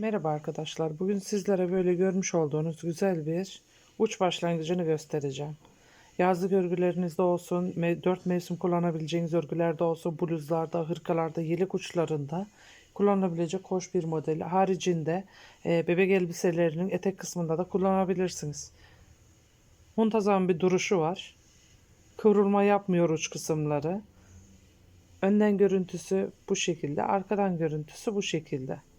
Merhaba arkadaşlar. Bugün sizlere böyle görmüş olduğunuz güzel bir uç başlangıcını göstereceğim. Yazlık örgülerinizde olsun, dört mevsim kullanabileceğiniz örgülerde olsun, bluzlarda, hırkalarda, yelek uçlarında kullanılabilecek hoş bir model. Haricinde e, bebek elbiselerinin etek kısmında da kullanabilirsiniz. Muntazam bir duruşu var. Kıvrılma yapmıyor uç kısımları. Önden görüntüsü bu şekilde, arkadan görüntüsü bu şekilde.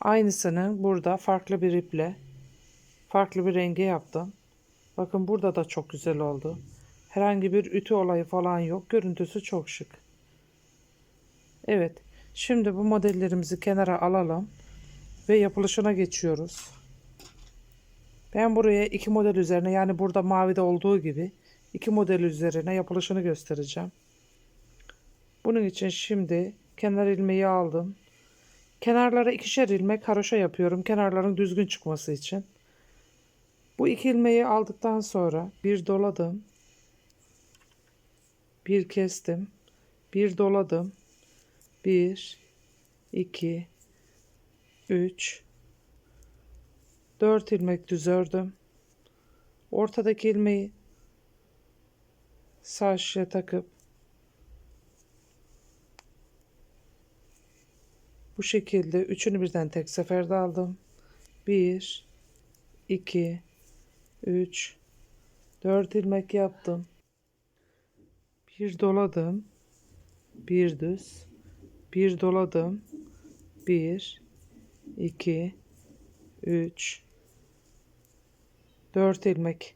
Aynısını burada farklı bir iple farklı bir renge yaptım. Bakın burada da çok güzel oldu. Herhangi bir ütü olayı falan yok. Görüntüsü çok şık. Evet. Şimdi bu modellerimizi kenara alalım ve yapılışına geçiyoruz. Ben buraya iki model üzerine yani burada mavide olduğu gibi iki model üzerine yapılışını göstereceğim. Bunun için şimdi kenar ilmeği aldım. Kenarlara ikişer ilmek haroşa yapıyorum. Kenarların düzgün çıkması için. Bu iki ilmeği aldıktan sonra bir doladım. Bir kestim. Bir doladım. Bir, iki, üç, dört ilmek düz ördüm. Ortadaki ilmeği şişe takıp Bu şekilde üçünü birden tek seferde aldım. 1 2 3 4 ilmek yaptım. Bir doladım. Bir düz. Bir doladım. 1 2 3 4 ilmek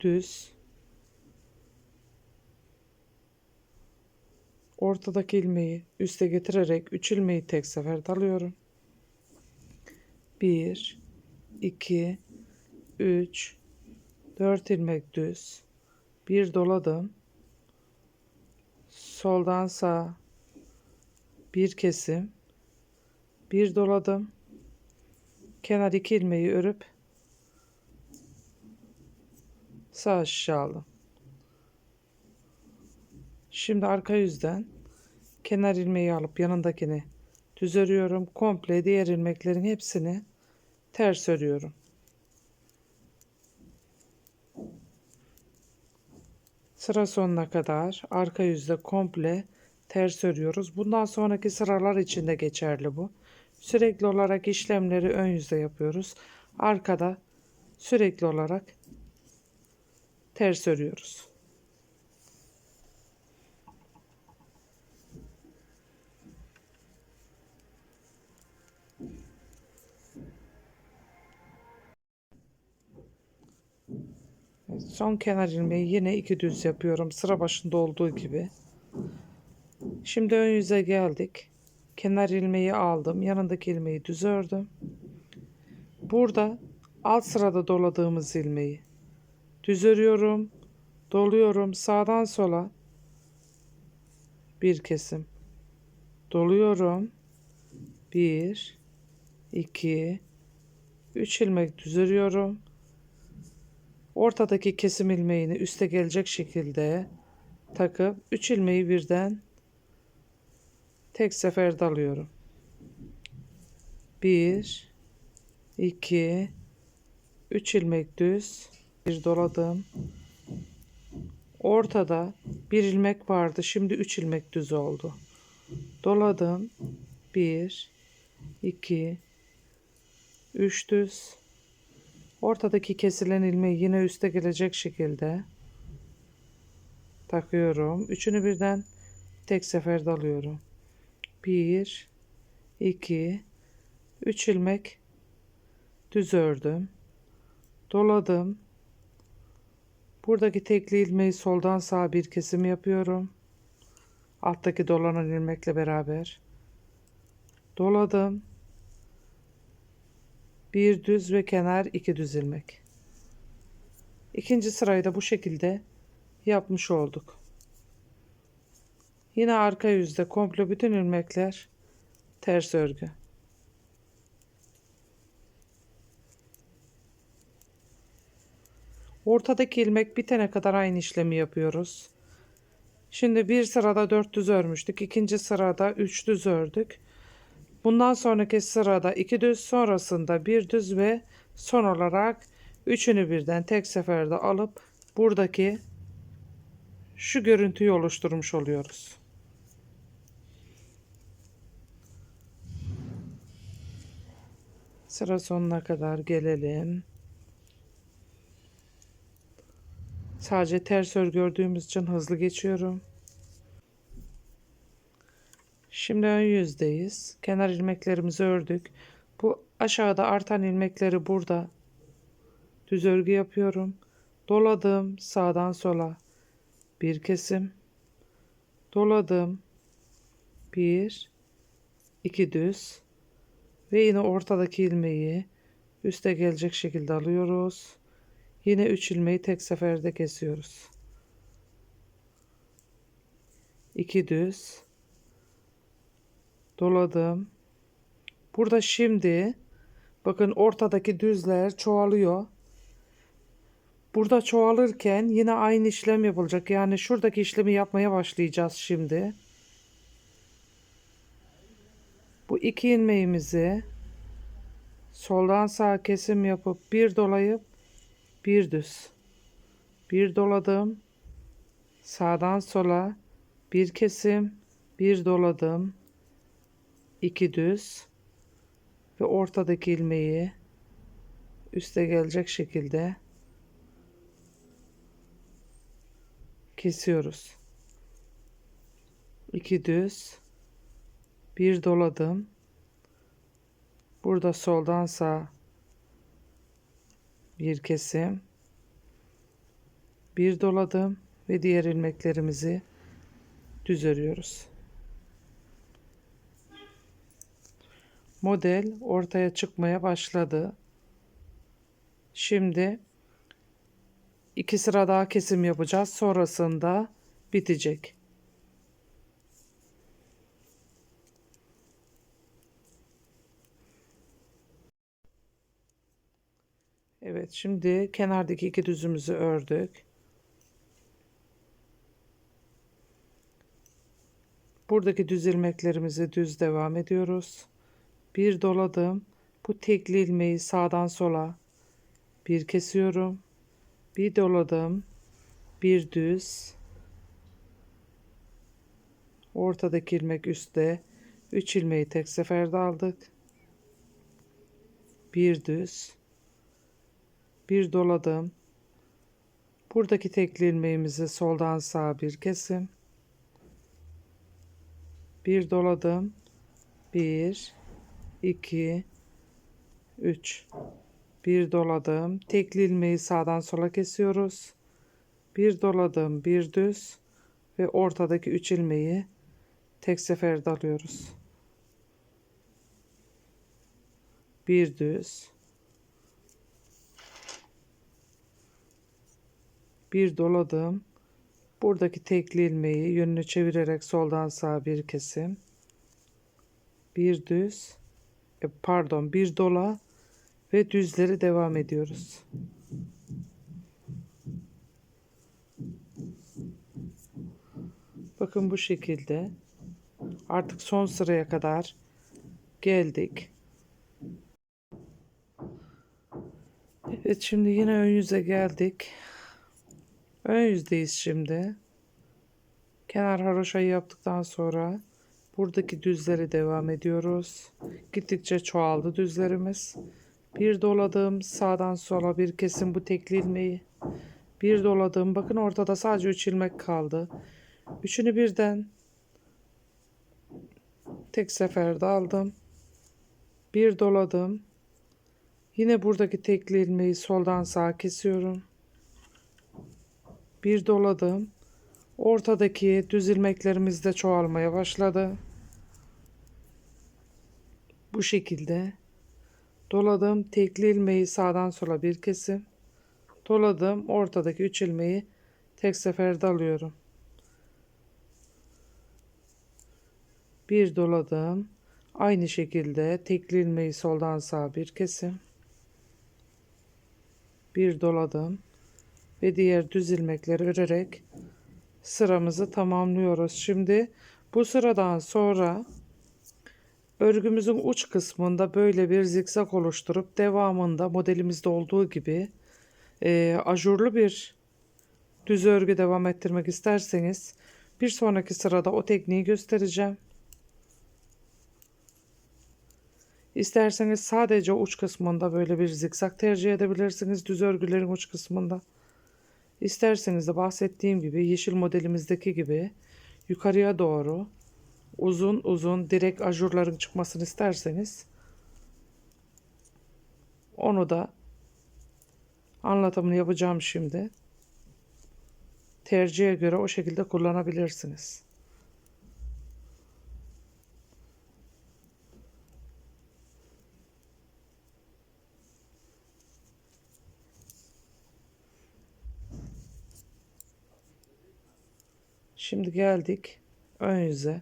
düz ortadaki ilmeği üste getirerek 3 ilmeği tek seferde alıyorum. 1 2 3 4 ilmek düz. Bir doladım. Soldan sağa bir kesim. Bir doladım. Kenar iki ilmeği örüp sağ şişe aldım. Şimdi arka yüzden kenar ilmeği alıp yanındakini düz örüyorum. Komple diğer ilmeklerin hepsini ters örüyorum. Sıra sonuna kadar arka yüzde komple ters örüyoruz. Bundan sonraki sıralar için de geçerli bu. Sürekli olarak işlemleri ön yüzde yapıyoruz. Arkada sürekli olarak ters örüyoruz. Son kenar ilmeği yine iki düz yapıyorum. Sıra başında olduğu gibi. Şimdi ön yüze geldik. Kenar ilmeği aldım. Yanındaki ilmeği düz ördüm. Burada alt sırada doladığımız ilmeği düz örüyorum. Doluyorum sağdan sola. Bir kesim. Doluyorum. Bir, iki, üç ilmek düz örüyorum. Ortadaki kesim ilmeğini üste gelecek şekilde takıp 3 ilmeği birden tek seferde alıyorum. 1 2 3 ilmek düz bir doladım. Ortada bir ilmek vardı. Şimdi 3 ilmek düz oldu. Doladım. 1 2 3 düz Ortadaki kesilen ilmeği yine üste gelecek şekilde takıyorum. Üçünü birden tek seferde alıyorum. 1 2 3 ilmek düz ördüm. Doladım. Buradaki tekli ilmeği soldan sağa bir kesim yapıyorum. Alttaki dolanan ilmekle beraber. Doladım. Bir düz ve kenar iki düz ilmek. İkinci sırayı da bu şekilde yapmış olduk. Yine arka yüzde komple bütün ilmekler ters örgü. Ortadaki ilmek bitene kadar aynı işlemi yapıyoruz. Şimdi bir sırada dört düz örmüştük. ikinci sırada üç düz ördük. Bundan sonraki sırada iki düz sonrasında bir düz ve son olarak üçünü birden tek seferde alıp buradaki şu görüntüyü oluşturmuş oluyoruz. Sıra sonuna kadar gelelim. Sadece ters ör gördüğümüz için hızlı geçiyorum. Şimdi ön yüzdeyiz. Kenar ilmeklerimizi ördük. Bu aşağıda artan ilmekleri burada düz örgü yapıyorum. Doladım sağdan sola bir kesim. Doladım bir iki düz ve yine ortadaki ilmeği üste gelecek şekilde alıyoruz. Yine 3 ilmeği tek seferde kesiyoruz. 2 düz doladım. Burada şimdi bakın ortadaki düzler çoğalıyor. Burada çoğalırken yine aynı işlem yapılacak. Yani şuradaki işlemi yapmaya başlayacağız şimdi. Bu iki ilmeğimizi soldan sağa kesim yapıp bir dolayıp bir düz. Bir doladım. Sağdan sola bir kesim, bir doladım. İki düz ve ortadaki ilmeği üste gelecek şekilde kesiyoruz. iki düz bir doladım. Burada soldan sağ bir kesim bir doladım ve diğer ilmeklerimizi düz örüyoruz. Model ortaya çıkmaya başladı. Şimdi iki sıra daha kesim yapacağız. Sonrasında bitecek. Evet şimdi kenardaki iki düzümüzü ördük. Buradaki düz ilmeklerimizi düz devam ediyoruz. Bir doladım. Bu tekli ilmeği sağdan sola bir kesiyorum. Bir doladım. Bir düz. Ortadaki ilmek üstte. 3 ilmeği tek seferde aldık. Bir düz bir doladım. Buradaki tekli ilmeğimizi soldan sağa bir kesim. Bir doladım. Bir, iki, üç. Bir doladım. Tekli ilmeği sağdan sola kesiyoruz. Bir doladım, bir düz ve ortadaki üç ilmeği tek seferde alıyoruz. Bir düz, bir doladım. Buradaki tekli ilmeği yönünü çevirerek soldan sağa bir kesim. Bir düz, pardon bir dola ve düzleri devam ediyoruz. Bakın bu şekilde artık son sıraya kadar geldik. Evet şimdi yine ön yüze geldik. Ön yüzdeyiz şimdi. Kenar haroşayı yaptıktan sonra buradaki düzleri devam ediyoruz. Gittikçe çoğaldı düzlerimiz. Bir doladım sağdan sola bir kesim bu tekli ilmeği. Bir doladım bakın ortada sadece 3 ilmek kaldı. Üçünü birden tek seferde aldım. Bir doladım. Yine buradaki tekli ilmeği soldan sağa kesiyorum bir doladım. Ortadaki düz ilmeklerimiz de çoğalmaya başladı. Bu şekilde doladım. Tekli ilmeği sağdan sola bir kesim. Doladım. Ortadaki üç ilmeği tek seferde alıyorum. Bir doladım. Aynı şekilde tekli ilmeği soldan sağa bir kesim. Bir doladım ve diğer düz ilmekleri örerek sıramızı tamamlıyoruz. Şimdi bu sıradan sonra Örgümüzün uç kısmında böyle bir zikzak oluşturup devamında modelimizde olduğu gibi e, ajurlu bir düz örgü devam ettirmek isterseniz bir sonraki sırada o tekniği göstereceğim. İsterseniz sadece uç kısmında böyle bir zikzak tercih edebilirsiniz düz örgülerin uç kısmında. İsterseniz de bahsettiğim gibi yeşil modelimizdeki gibi yukarıya doğru uzun uzun direkt ajurların çıkmasını isterseniz onu da anlatımını yapacağım şimdi. Tercihe göre o şekilde kullanabilirsiniz. Şimdi geldik ön yüze.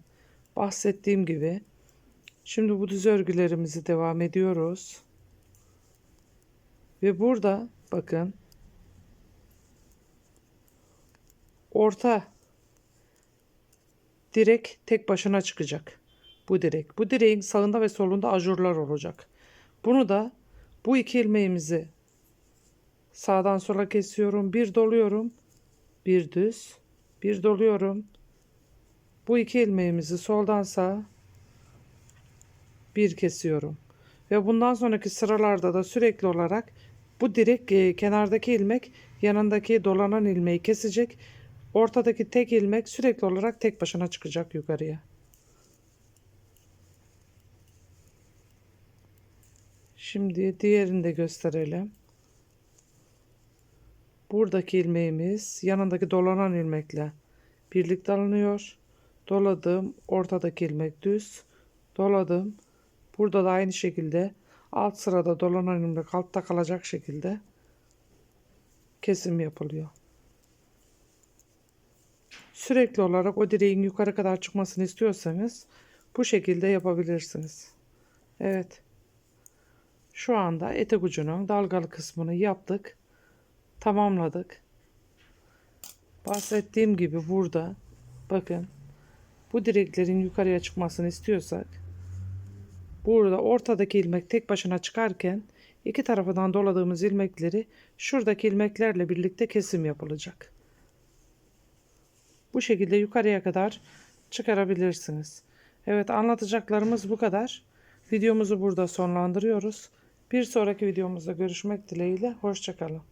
Bahsettiğim gibi şimdi bu düz örgülerimizi devam ediyoruz. Ve burada bakın orta direk tek başına çıkacak. Bu direk. Bu direğin sağında ve solunda ajurlar olacak. Bunu da bu iki ilmeğimizi sağdan sola kesiyorum. Bir doluyorum. Bir düz. Bir doluyorum. Bu iki ilmeğimizi soldan sağa bir kesiyorum. Ve bundan sonraki sıralarda da sürekli olarak bu direk e, kenardaki ilmek yanındaki dolanan ilmeği kesecek. Ortadaki tek ilmek sürekli olarak tek başına çıkacak yukarıya. Şimdi diğerini de gösterelim. Buradaki ilmeğimiz yanındaki dolanan ilmekle birlikte alınıyor. Doladım. Ortadaki ilmek düz. Doladım. Burada da aynı şekilde alt sırada dolanan ilmek altta kalacak şekilde kesim yapılıyor. Sürekli olarak o direğin yukarı kadar çıkmasını istiyorsanız bu şekilde yapabilirsiniz. Evet. Şu anda etek ucunun dalgalı kısmını yaptık. Tamamladık. Bahsettiğim gibi burada bakın bu direklerin yukarıya çıkmasını istiyorsak burada ortadaki ilmek tek başına çıkarken iki tarafından doladığımız ilmekleri şuradaki ilmeklerle birlikte kesim yapılacak. Bu şekilde yukarıya kadar çıkarabilirsiniz. Evet anlatacaklarımız bu kadar. Videomuzu burada sonlandırıyoruz. Bir sonraki videomuzda görüşmek dileğiyle. Hoşçakalın.